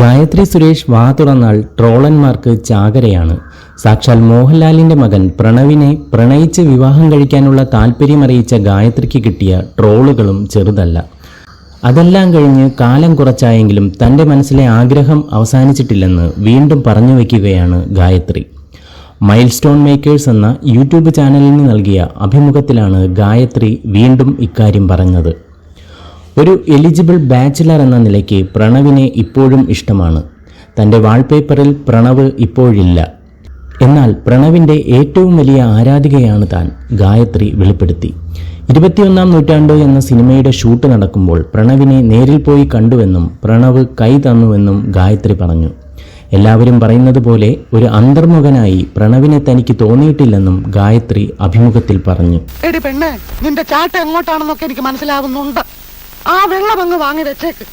ഗായത്രി സുരേഷ് വാ തുറന്നാൽ ട്രോളന്മാർക്ക് ചാകരയാണ്. സാക്ഷാൽ മോഹൻലാലിന്റെ മകൻ പ്രണവിനെ പ്രണയിച്ച് വിവാഹം കഴിക്കാനുള്ള താല്പര്യമറിയിച്ച ഗായത്രിക്ക് കിട്ടിയ ട്രോളുകളും ചെറുതല്ല. അതെല്ലാം കഴിഞ്ഞ് കാലം കുറച്ചായെങ്കിലും തന്റെ മനസ്സിലെ ആഗ്രഹം അവസാനിച്ചിട്ടില്ലെന്ന് വീണ്ടും പറഞ്ഞു വയ്ക്കുകയാണ് ഗായത്രി. മൈൽ സ്റ്റോൺ മേക്കേഴ്സ് എന്ന യൂട്യൂബ് ചാനലിന് നൽകിയ അഭിമുഖത്തിലാണ് ഗായത്രി വീണ്ടും ഇക്കാര്യം പറഞ്ഞത്. ഒരു എലിജിബിൾ ബാച്ചിലർ എന്ന നിലയ്ക്ക് പ്രണവിനെ ഇപ്പോഴും ഇഷ്ടമാണ്. തന്റെ വാൾപേപ്പറിൽ പ്രണവ് ഇപ്പോഴില്ല. എന്നാൽ പ്രണവിന്റെ ഏറ്റവും വലിയ ആരാധികയാണ് താൻ ഗായത്രി വെളിപ്പെടുത്തി. ഇരുപത്തിയൊന്നാം നൂറ്റാണ്ട് എന്ന സിനിമയുടെ ഷൂട്ട് നടക്കുമ്പോൾ പ്രണവിനെ നേരിൽ പോയി കണ്ടുവെന്നും പ്രണവ് കൈ തന്നുവെന്നും ഗായത്രി പറഞ്ഞു. എല്ലാവരും പറയുന്നത് പോലെ ഒരു അന്തർമുഖനായി പ്രണവിനെ തനിക്ക് തോന്നിയിട്ടില്ലെന്നും ഗായത്രി അഭിമുഖത്തിൽ പറഞ്ഞു. പെണ്ണേ നിന്റെ ചാട്ട എങ്ങോട്ടാണെന്നൊക്കെ എനിക്ക് മനസ്സിലാവുന്നുണ്ട്. ആ വെള്ളം അങ്ങ് വാങ്ങി വെച്ചേക്ക്.